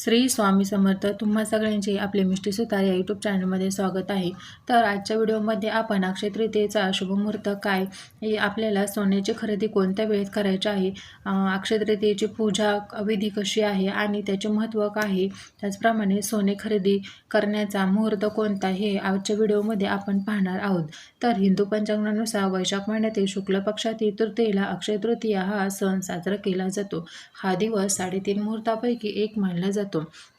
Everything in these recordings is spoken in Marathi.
श्री स्वामी समर्थ. तुम्हा सगळ्यांचे आपले मिष्टी सुतार या यूट्यूब चॅनलमध्ये स्वागत आहे. तर आजच्या व्हिडिओमध्ये आपण अक्षय तृतीयेचा शुभमुहूर्त काय हे आपल्याला सोन्याची खरेदी कोणत्या वेळेत करायची आहे अक्षय तृतीयेची पूजा विधी कशी आहे आणि त्याचे महत्त्व काय आहे त्याचप्रमाणे सोने खरेदी करण्याचा मुहूर्त कोणता हे आजच्या व्हिडिओमध्ये आपण पाहणार आहोत. तर हिंदू पंचांगानुसार वैशाख महिन्यातील शुक्ल पक्षातील तृतीयेला अक्षय तृतीया हा सण साजरा केला जातो. हा दिवस साडेतीन मुहूर्तापैकी एक मानला जातो.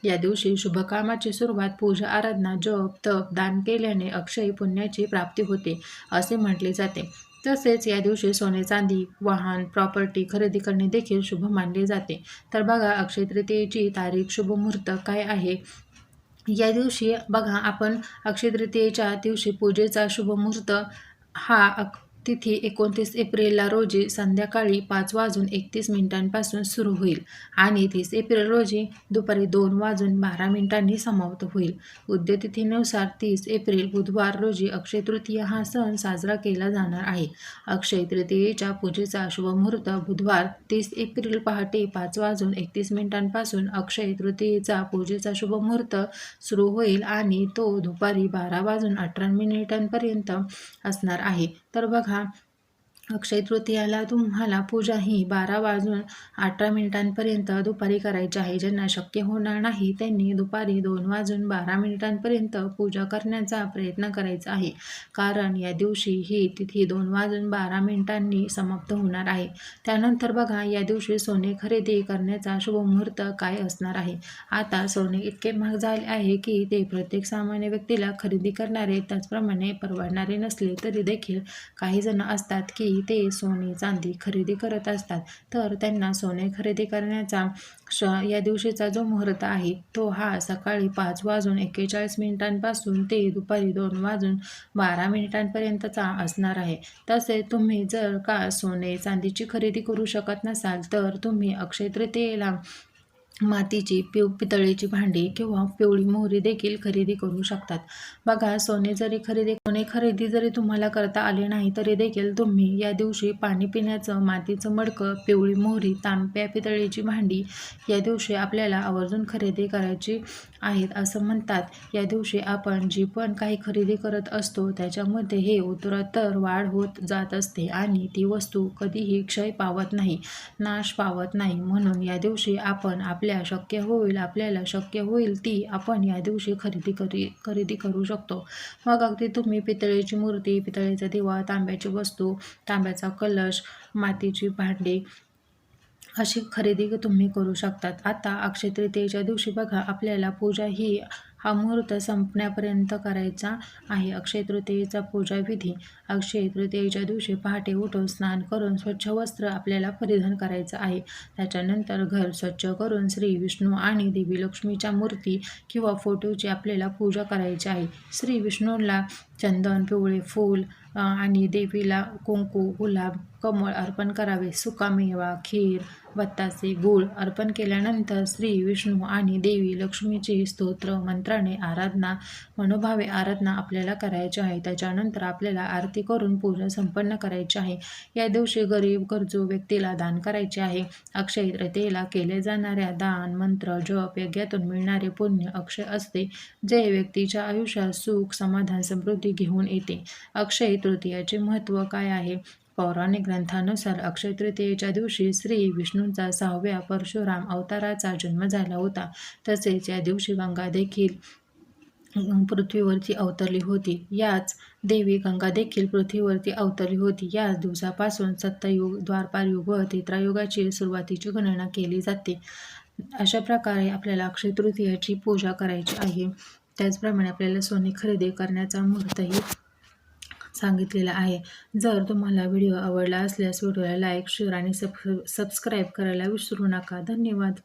या दिवशी शुभकामाची सुरुवात पूजा आराधना जप तप दान केल्याने अक्षय पुण्याची प्राप्ती होते असे म्हटले जाते. तसेच या दिवशी सोने चांदी वाहन प्रॉपर्टी खरेदी करणे देखील शुभ मानले जाते. तर बघा अक्षय तृतीयेची तारीख शुभ मुहूर्त काय आहे? या दिवशी बघा आपण अक्षय तृतीयेच्या दिवशी पूजेचा शुभ मुहूर्त हा अक तिथी एकोणतीस एप्रिलला रोजी संध्याकाळी पाच वाजून एकतीस मिनिटांपासून सुरू होईल आणि तीस एप्रिल रोजी दुपारी दोन वाजून बारा मिनिटांनी समाप्त होईल. उद्यतिथीनुसार तीस एप्रिल बुधवार रोजी अक्षय तृतीय हा सण साजरा केला जाणार आहे. अक्षय तृतीयेच्या पूजेचा शुभमुहूर्त बुधवार तीस एप्रिल पहाटे पाच वाजून एकतीस मिनिटांपासून अक्षय तृतीयेचा पूजेचा शुभमुहूर्त सुरू होईल आणि तो दुपारी बारा वाजून अठरा मिनिटांपर्यंत असणार आहे. तर बघा अक्षय तृतीयाला तुम्हाला पूजा ही बारा वाजून अठरा मिनिटांपर्यंत दुपारी करायची आहे. ज्यांना शक्य होणार नाही त्यांनी दुपारी दोन वाजून बारा मिनिटांपर्यंत पूजा करण्याचा प्रयत्न करायचा आहे. कारण या दिवशी ही तिथी दोन वाजून बारा मिनिटांनी समाप्त होणार आहे. त्यानंतर बघा या दिवशी सोने खरेदी करण्याचा शुभमुहूर्त काय असणार आहे? आता सोने इतके महाग झाले आहे की ते प्रत्येक सामान्य व्यक्तीला खरेदी करणारे त्याचप्रमाणे परवडणारे नसले तरी देखील काही जण असतात की ते सोने चांदी खरेदी करत असतात. तर त्यांना सोने खरेदी करण्याचा श या दिवशीचा जो मुहूर्त आहे तो हा सकाळी पाच वाजून एक्केचाळीस मिनिटांपासून ते दुपारी दोन वाजून बारा मिनिटांपर्यंतचा असणार आहे. तसेच तुम्ही जर का सोने चांदीची खरेदी करू शकत नसाल तर तुम्ही अक्षय तृतीयेला मातीची पिव पितळेची भांडी किंवा पिवळी मोहरी देखील खरेदी करू शकतात. बघा सोने जरी खरेदी सोने खरेदी जरी तुम्हाला करता आले नाही तरी देखील तुम्ही या दिवशी पाणी पिण्याचं मातीचं मडकं पिवळी मोहरी तांब्या पितळेची भांडी या दिवशी आपल्याला आवर्जून खरेदी करायची आहेत असं म्हणतात. या दिवशी आपण जी पण काही खरेदी करत असतो त्याच्यामध्ये हे उत्तरोत्तर वाढ होत जात असते आणि ती वस्तू कधीही क्षय पावत नाही नाश पावत नाही. म्हणून या दिवशी आपण आपल्या शक्य होईल आपल्याला शक्य होईल ती आपण या दिवशी खरेदी करी खरेदी करू शकतो. मग अगदी तुम्ही पितळेची मूर्ती पितळेचा दिवा तांब्याची वस्तू तांब्याचा कलश मातीची भांडी अशी खरेदी तुम्ही करू शकतात. आता अक्षय तृतीयेच्या दिवशी बघा आपल्याला पूजा ही हा मुहूर्त संपण्यापर्यंत करायचा आहे. अक्षय तृतीयेचा पूजा विधी अक्षय तृतीयेच्या दिवशी पहाटे उठून स्नान करून स्वच्छ वस्त्र आपल्याला परिधान करायचं आहे. त्याच्यानंतर घर स्वच्छ करून श्री विष्णू आणि देवी लक्ष्मीच्या मूर्ती किंवा फोटोची आपल्याला पूजा करायची आहे. श्री विष्णूला चंदन पिवळे फूल आणि देवीला कुंकू गुलाब कमळ अर्पण करावे. सुकामेवा खीर बत्तासे गूळ अर्पण केल्यानंतर श्री विष्णू आणि देवी लक्ष्मीची स्तोत्र मंत्राने आराधना मनोभावे आराधना आपल्याला करायची आहे. त्याच्यानंतर आपल्याला आरती करून पूजा संपन्न करायची आहे. या दिवशी गरीब गरजू व्यक्तीला दान करायचे आहे. अक्षय तृतीयेला केले जाणाऱ्या दान मंत्र जप यज्ञातून मिळणारे पुण्य अक्षय असते जे व्यक्तीच्या आयुष्यात सुख समाधान समृद्धी घेऊन येते. अक्षय तृतीयाचे महत्त्व काय आहे? पौराणिक ग्रंथानुसार अक्षय तृतीयेच्या दिवशी श्री विष्णूंचा सहाव्या परशुराम अवताराचा जन्म झाला होता. तसेच या दिवशी गंगा देखील पृथ्वीवरती अवतरली होती. याच देवी गंगा देखील पृथ्वीवरती अवतरली होती. याच दिवसापासून सत्ययुग द्वापारयुग व तेत्रायुगाची सुरुवातीची गणना केली जाते. अशा प्रकारे आपल्याला अक्षय तृतीयाची पूजा करायची आहे. त्याचप्रमाणे आपल्याला सोने खरेदी करण्याचा मुहूर्तही सांगितलेला आहे. जर तुम्हाला व्हिडिओ आवडला असल्यास व्हिडिओला लाईक शेअर आणि सब सबस्क्राईब करायला विसरू नका. धन्यवाद.